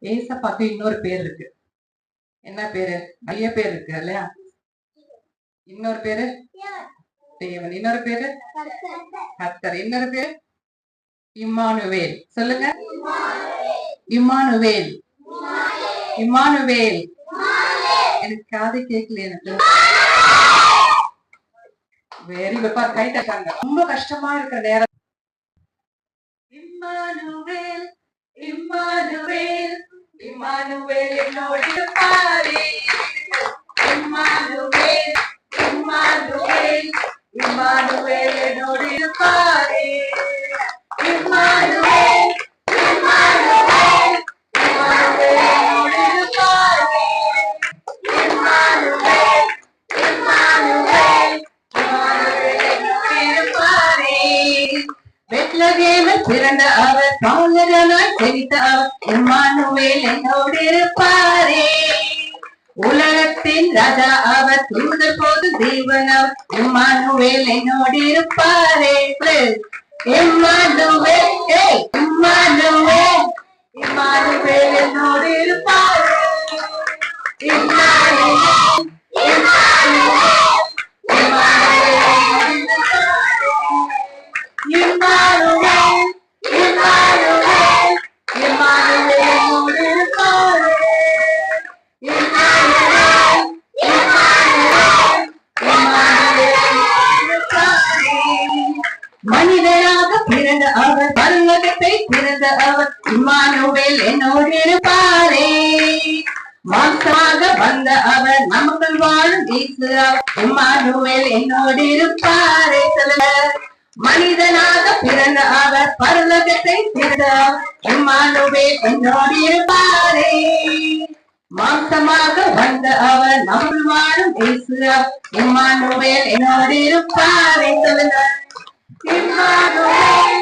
ஏசப்பாக்கு இன்னொரு பேர் இருக்கு. என்ன பேரு? நிறைய பேர் இருக்கு இல்லையா? இன்னொரு பேரு? தேவன். இன்னொரு பேரு? கத்தர் இன்னொரு பேரு? இம்மானுவேல். சொல்லுங்க. இம்மானுவேல். இம்மானுவேல். எனக்கு காது கேட்கல எனக்கு. வெரி குட் கை தட்டாங்க ரொம்ப கஷ்டமா இருக்கிற நேரம். இம்மானுவேல். இம்மானுவேல். இம்மானுவேல் என்னோடு இருப்பாரே பெத்லகேமில் பிறந்த அவர் பாலகனாய் ஜெயித்த அவர் இம்மானுவேல் என்னோடு இருப்பாரே. உலகத்தின் ராஜா அவர் தூதர் போது தேவன் அவர் இம்மானுவேல் என்னோடு இருப்பாரே. இம்மானுவேல் மனிதனாக பிறந்த அவர் பருவகத்தை பிறந்த அவர். இம்மானுவேல் என்னோடு இருப்பாரே. மாசமாக வந்த அவர் நமக்குள் வாழும் இயேசு இம்மானுவேல் என்னோடு இருப்பாரே சொல்லுங்க மனிதனாக பிறந்த அவர் பரலோகத்தை பிறந்த இம்மானுவேல் என்னோடு இருப்பாரே. மாசமாக வந்த அவர் நமக்குள் வாழும் இயேசு இம்மானுவேல் என்னோடு இருப்பாரே சொல்லுங்க இம்மானுவேல்